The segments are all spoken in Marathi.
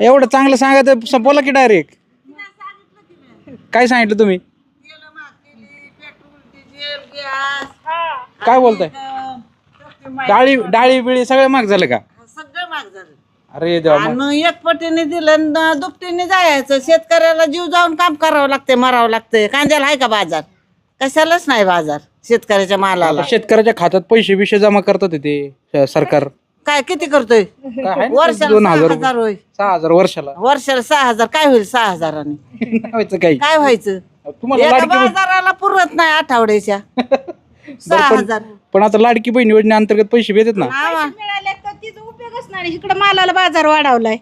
एवढं चांगलं सांगा तर बोला की डायरेक्ट काय सांगितलं तुम्ही? काय बोलताय? डाळी डाळी बिळी सगळं महाग झालं का? सगळं महाग झालं. अरे देवा मग. एक पटीने दिलं न दुपटीने जायचं. शेतकऱ्याला जीव जाऊन काम करावं लागते मरावं लागते कांद्याला आहे का बाजार? कशालाच नाही बाजार शेतकऱ्याच्या मालाला. शेतकऱ्याच्या खात्यात पैसे बिशे जमा करतात ते श- सरकार. काय किती करतोय? काय आहे ना? वर्षाला दोन सहा हजार हजार होय. सहा हजार वर्षाला. वर्षाला सहा हजार. काय होईल सहा हजाराने? व्हायचं काही. काय व्हायचं? तुम्हाला एका लाडकी बहीण- बाजाराला पुरत नाही आठवड्याच्या. सहा पण- हजार. पण आता लाडकी बहीण योजनेअंतर्गत पैसे भेटत ना? हा. मिळाले तर तिचा उपयोगच नाही. इकडं मालाला बाजार वाढवलाय.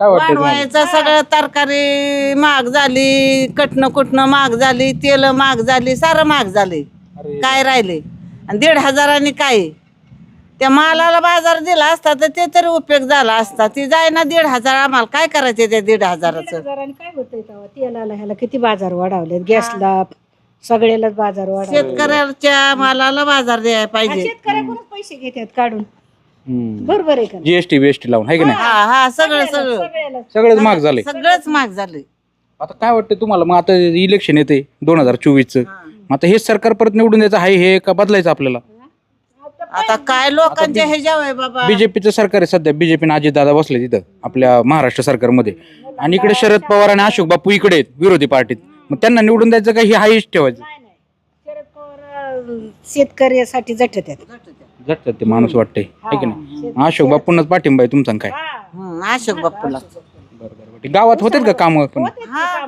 काय वाटतं तुम्हाला? वाढवायचं सगळं तरकारी महाग झाली कटणं कुटणं महाग झाली तेल महाग झाली सारं महाग झाले अरे. काय राहिले आणि दीड हजारांनी काय? त्या मालाला बाजार दिला असता तर ते तरी उपयोग झाला असता. ती जाय ना दीड हजार आम्हाला काय करायचे त्या दीड हजाराचं? बाजाराने काय होतंय तेव्हा? तेलाला ह्याला किती बाजार वाढवले गॅसला सगळ्यालाच बाजार वाढवले शेतकऱ्याच्या मालाला बाजार द्यायला पाहिजे. शेतकऱ्याकडूनच पैसे घेतात काढून. बरोबर आहे का नाही? जीएसटी बीएसटी लावून आहे की नाही? हा हा सगळं सगळं. सगळ्याला. सगळेच महाग झाले. सगळंच महाग झालंय आता काय वाटतं तुम्हाला? मग आता इलेक्शन येते दोन हजार चोवीसचं. आता हेच सरकार परत निवडून द्यायचं आहे हे का बदलायचं आपल्याला? आता काय लोकांच्या ह्याच्यावर आहे बाबा? बीजेपीचं सरकार आहे सध्या. बीजेपीने अजित दादा बसले तिथं आपल्या महाराष्ट्र सरकारमध्ये. आणि इकडे शरद पवार आणि अशोक बापू इकडे आहेत विरोधी पार्टीत. मग त्यांना निवडून द्यायचं का हे हाईच ठेवायचं? नाही नाही. शरद पवार अं, शेतकऱ्यासाठी झटत आहेत. ते माणूस वाटतंय. आहे की नाही? अशोक बापूंनाच पाठिंबा आहे तुमचा आणि काय? हं, अशोक बापूला. बरं बरं बरं. गावात होतात का कामं पण? हा.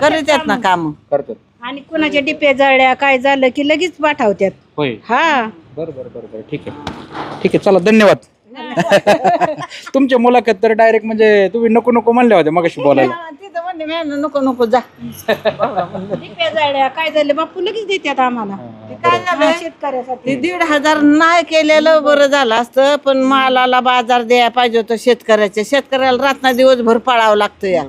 करीत आहेत ना काम. करतात. आणि कुणाच्या डिप्या जळल्या काय झालं की लगेच पाठवतात. होय. हा. बरं बरं बरं बरं. ठीक आहे. ठीक आहे चला धन्यवाद. तुमच्या मुलाखत तर डायरेक्ट म्हणजे तुम्ही नको नको म्हणले होते मगाशी बोलायला. म्हणले मॅम नको नको जा. काय झालं? बापू लगेच देतात आम्हाला. काय झालं? शेतकऱ्यासाठी. ते दीड हजार नाही केलेलं बरं झालं असतं पण मालाला बाजार द्यायला पाहिजे होतं शेतकऱ्याच्या शेतकऱ्याला रातना दिवसभर पळावं लागतं या.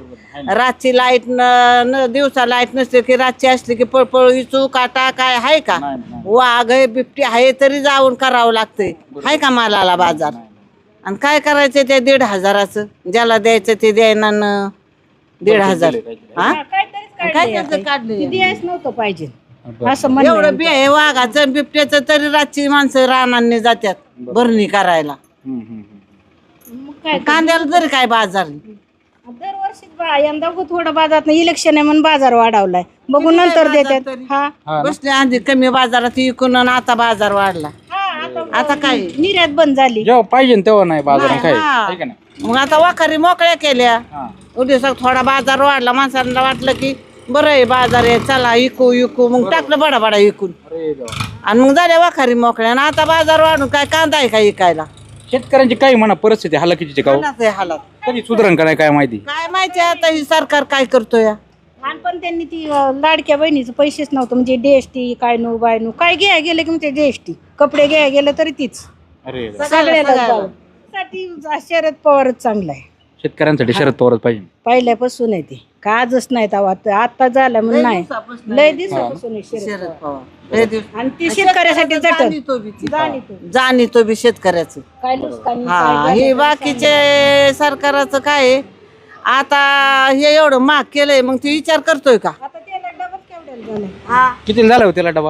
रातची लाइट न दिवसा लाइट नसते की रातची असली की पळपळ इचू काटा काय आहे का? वाघ आहे बिबटी आहे तरी जाऊन करावं लागतंय. आहे का मालाला बाजार? आणि काय करायचं ते दीड हजाराचं? ज्याला द्यायचं ते द्यायना न. दीड हजार. हा? काहीतरीच काय काढले त्याचं काढले? ते द्यायच नव्हतं पाहिजे. म्हणलं एवढं बी आहे वाघाचं बिबट्याचं तरी रातची माणसं रानांनी जात्यात भरणी करायला. मग काय कांद्याला तरी काय बाजार दरवर्षी बा यंदा उगाच थोडं बाजारात इलेक्शन आहे म्हणून बाजार वाढवलाय. बघून नंतर देतात हा. बसले आधी कमी बाजारात विकून आणि आता बाजार वाढला. आता काय? निर्यात बंद झाली. जेव्हा पाहिजे ना तेव्हा नाही बाजारात काय हा. आहे का नाही? मग आता वाखारी मोकळ्या केल्या. हा. उद्या थोडा बाजार वाढला माणसांना वाटलं की बरं आहे बाजार आहे चला विकू विकू मग टाकलं बडा बडा अरे देवा. आणि मग झाल्या वाखारी मोकळ्या. आणि आता बाजार वाढून काय कांदा आहे का विकायला शेतकऱ्यांची काही म्हणा परिस्थिती हलाखीची गाव कोणाचं आहे हालात. कधी सुधारण काय माहिती? काय माहिती आता ही सरकार काय करतोय? आणि पण त्यांनी ती अं, लाडक्या बहिणीचं पैसेच नव्हतं. म्हणजे डीएसटी काय नो बाय नो. काय घ्याय गेलं की म्हणजे डीएसटी कपडे घ्याय गेलं तरी तीच. अरे सगळ्याला जाऊन. साठी शरद पवारच चांगला आहे. शेतकऱ्यांसाठी शरद पवारच पाहिजे. पहिल्यापासून आहे ते. का आजच नाही तेव्हा. आता झालं म्हणून नाही. लय दिवसापासून आहे शरद शरद पवार. लय दिवस- आणि ती शेतकऱ्यासाठी जाणीतो बी ती. जाणीतो जाणीतो बी शेतकऱ्याचं. काय नुकसानी हा हे बाकीचे सरकाराचं काय आहे, आता हे एवढं महाग केलंय मग ते विचार करतोय का आता त्याला डबल केवढ्याला झालंय हा. किती झाला होता त्याला डबा?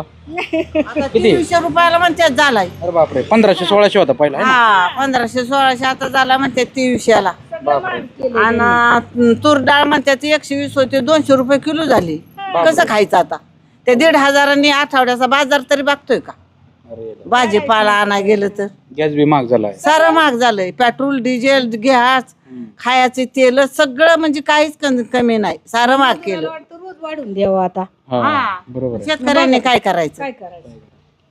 आता तीनशे रुपयाला म्हणतात झालाय. अरे बापरे पंधराशे सोळाशे होता पहिला है ना? हा पंधराशे सोळाशे आता झाला म्हणतात तेवीसशेला केलं. आणि तूर डाळ म्हणतात एकशे वीस होते दोनशे रुपये किलो झाली. कसं खायचं आता? ते दीड हजारांनी आठवड्याचा बाजार तरी बघतोय का. भाजीपाला आणा गेलं तर. गॅस बी महाग झालाय. सारं महाग झालंय. पेट्रोल डिझेल गॅस खायचे तेल सगळं म्हणजे काहीच कमी- कमी नाही. सारं महाग केलं. वाटतं रोज वाढून द्यावं आता. हा बरोबर आहे. शेतकऱ्यांनी काय करायचं? काय करायचं?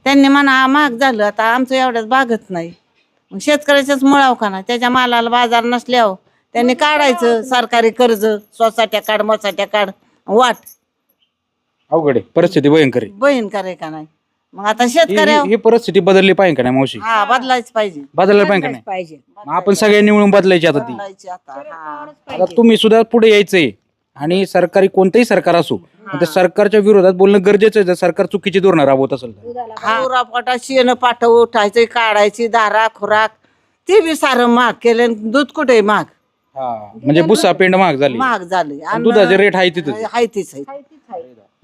त्यांनी म्हणा हा महाग झालं. आता आमचं एवढ्याच भागत नाही. मग शेतकऱ्याच्याच मुळाव का नाही? त्याच्या मालाला बाजार नसल्यावर त्यांनी काढायचं सरकारी कर्ज सोसाट्या काढ मोसाट्या काढ वाट. अवघड आहे. परिस्थिती भयंकर आहे. बहीण करे का नाही? मग आता ही- शेतकऱ्या ही- ही परिस्थिती बदलली पाहिजे का नाही मावशी? हा बदलायच पाहिजे. बदलायला पाहिजे का नाही? पाहिजे. मग आपण सगळ्यांनी मिळून बदलायची आता ती. बदलायची आता हा. आता तुम्ही सुद्धा पुढे यायचंय. आणि सरकारी कोणतंही सरकार असो पण त्या सरकारच्या विरोधात बोलणं गरजेचं आहे. जर सरकार चुकीची धोरणं राबवत असेल तर. हा पोटा शेण पाठव उठायचं काढायची दारा खुराक. ते बी सारं महाग केलं दूध कुठे महाग? हा म्हणजे बुसा पेंड महाग झाली. महाग झाली. आणि दुधाचे रेट आहे तिथं हाय तीच आहे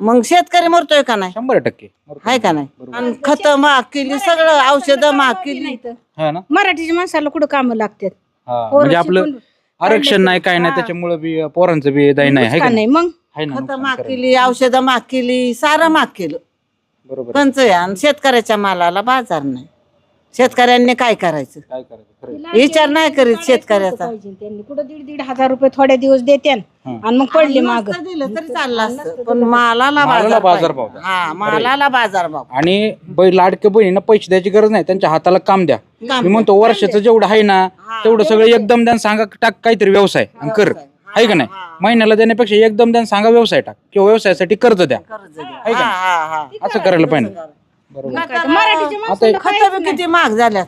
मग शेतकरी मरतोय का नाही? शंभर टक्के. हाय का नाही? आणि खत महाग केली सगळं औषधं महाग केली हा ना? मराठीच्या माणसाला कुठं कामं लागतात? हा पोरं म्हणजे आपलं शिकून आरक्षण नाही काय नाही त्याच्यामुळे बी पोरांचं बी दाई नाही आहे का का नाही मग? आहे ना खत नुकसान महाग. केली औषधं महाग केली सारं महाग केलं बरोबर. कंच आहे आणि शेतकऱ्याच्या मालाला बाजार नाही. शेतकऱ्यांनी काय करायचं? काय करायचं? खरं आहे. विचार नाही करीत शेतकऱ्याचा. पाहिजे त्यांनी. कुठं दीड दीड हजार रुपये थोड्या दिवस देत्यान आणि मग पडली माग. नुसतं दिलं तरी चाललं असतं. पण मालाला मालाला बाजार पाहिजे. हा मालाला बाजार भाव आणि बै लाडक्या बहिणींना पैसे द्यायची गरज नाही. त्यांच्या हाताला काम द्या. मी म्हणतो वर्षाचं जेवढं आहे ना तेवढं सगळं एकदम द्यान सांगा टाक काहीतरी व्यवसाय. आणि कर. आहे का नाही? महिन्याला देण्यापेक्षा एकदम द्यान सांगा व्यवसाय टाक. किंवा व्यवसायासाठी कर्ज द्या. कर्ज द्या. हा, हा, हा. असं करायला पाहिजे. खतं किती महाग झाल्यात?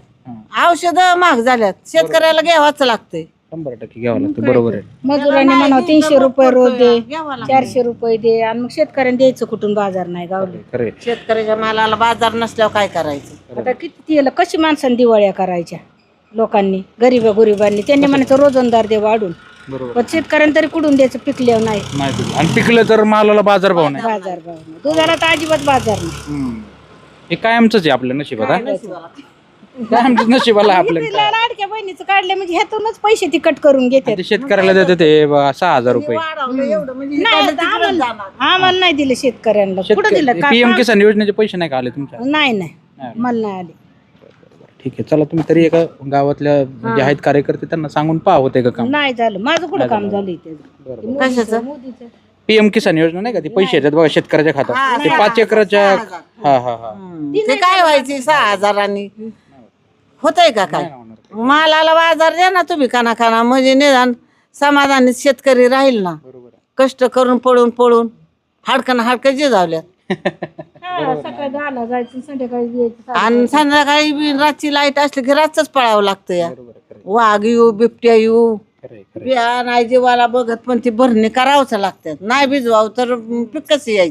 औषध महाग झाल्यात. शेतकऱ्याला घ्यावाच लागतंय. शंभर टक्के घ्यावं लागतं. बरोबर आहे. मजुरांनी म्हणावं तीनशे रुपये रोज दे घ्यावा. चारशे रुपये दे आणि मग शेतकऱ्यांनी द्यायचं कुठून? बाजार नाही गावले. खरं आहे. शेतकऱ्याच्या मालाला बाजार नसल्यावर काय करायचं? आता किती तिला कशी माणसांनी दिवाळ्या करायच्या? लोकांनी गरीब गरिबांनी. त्यांनी म्हणायचं रोजंदार दे वाढून. बरोबर. पण शेतकऱ्यांनी तरी कुठून द्यायचं? पिकल्यावर नाही. आणि पिकलं तर मालाला बाजार भाव नाही. बाजार भाव नाही. दुधाला तर अजिबात बाजार नाही. हम्म. हे कायमचंच आहे आपल्या नशिबात हा? कायमच नशिबाला आपल्या तिला लाडक्या बहिणीचं काढले म्हणजे ह्यातूनच पैसे तिकट करून घेतात ते शेतकऱ्याला देतात ते बा- सहा हजार रुपये. नाही आता आम्हाला आम्हाला नाही दिले शेतकऱ्यांना. कुठं दिलं? का- पीएम किसान योजनेचे पैसे नाही का आले तुमच्या? नाही नाही. मला नाही आले. ठीक आहे चला तुम्ही तरी एका गावातल्या जे आहेत कार्यकर्ते त्यांना सांगून पहा होते का काम. नाही झालं. माझं कुठं काम झालं. त्याचं कशाचं? मोदीचं. पीएम किसान योजना नाही का? ती पैसे येतात बघा शेतकऱ्याच्या खात्यात. ते पाच एकराच्या हा हा हा. हम्म. ते काय व्हायची? सहा हजारांनी. होतंय का काय? मालाला बाजार द्या ना तुम्ही काना काना म्हणजे निदान समाधानी शेतकरी राहील ना. बरोबर आहे. कष्ट करून पळून पळून हाडकन हाडकं जिजावल्यात हा, सकाळी दहाला जायचं संध्याकाळी यायचं. आणि संध्याकाळी बी रातची लाइट असली की रातच पळावं लागतं या. बरोबर आहे, खरं आहे, वाघ येऊ बिबट्या येऊ. बिया नाही जीवाला बघत पण ती भरणी करावंच लागतात नाही भिजवाव तर पिकच यायचं.